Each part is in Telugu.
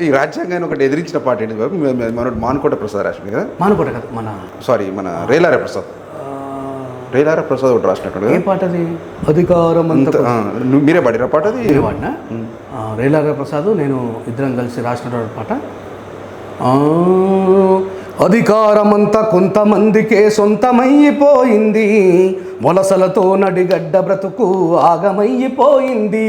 ఈ రాజ్యాంగాన్ని ఒకటి ఎదిరించిన పార్టీ ఏంటి మనోడు మానుకోట ప్రసాద్ రాసింది కదా? మానుకోట కదా మన సారీ మన రేలార ప్రసాద్. రేలార ప్రసాద్ ఒకటి రాసినట్టు ఏ పాట అది అధికారం మీరే పాడిన పాట అది వాడినా రేలార ప్రసాద్ నేను ఇద్దరం కలిసి రాసినటువంటి పాట. అధికారమంతా కొంతమందికే సొంతమైపోయింది. వలసలతో నడిగడ్డ బ్రతుకు ఆగమైపోయింది.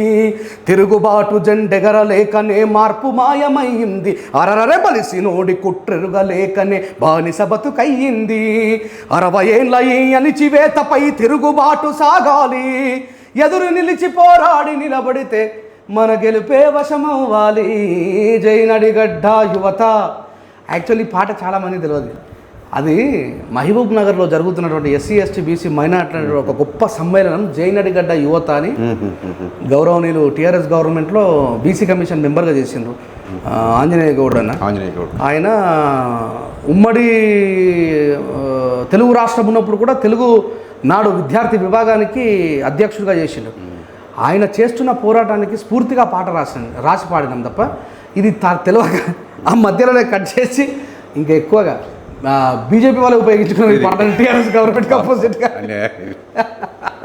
తిరుగుబాటు జెండెగరలేకనే మార్పు మాయమైంది. అరరరే బలిసి నోడి కుట్రెరుగలేకనే బానిస బతుకయ్యింది. అరవై ఏళ్ళ ఈ అణిచివేతపై తిరుగుబాటు సాగాలి. ఎదురు నిలిచి పోరాడి నిలబడితే మన గెలుపే వశమవ్వాలి. జైనడిగడ్డ యువత. యాక్చువల్లీ పాట చాలామంది తెలియదు అది మహబూబ్ నగర్లో జరుగుతున్నటువంటి ఎస్సీ ఎస్టీ బీసీ మైనార్టీ ఒక గొప్ప సమ్మేళనం. జై నడిగడ్డ యువత అని గౌరవనీయులు టీఆర్ఎస్ గవర్నమెంట్లో బీసీ కమిషన్ మెంబర్గా చేసిండ్రు. ఆంజనేయ గౌడ్ అన్న. ఆంజనేయ గౌడ్. ఆయన ఉమ్మడి తెలుగు రాష్ట్రం ఉన్నప్పుడు కూడా తెలుగు నాడు విద్యార్థి విభాగానికి అధ్యక్షుడిగా చేసిండు. ఆయన చేస్తున్న పోరాటానికి స్ఫూర్తిగా పాట రాసింది రాసి పాడినాం తప్ప ఇది తెలియక ఆ మధ్యలోనే కట్ చేసి ఇంకా ఎక్కువగా బీజేపీ వాళ్ళు ఉపయోగించుకున్న ఈ పాటను టీఆర్ఎస్ గవర్నమెంట్కి అపోజిట్గా.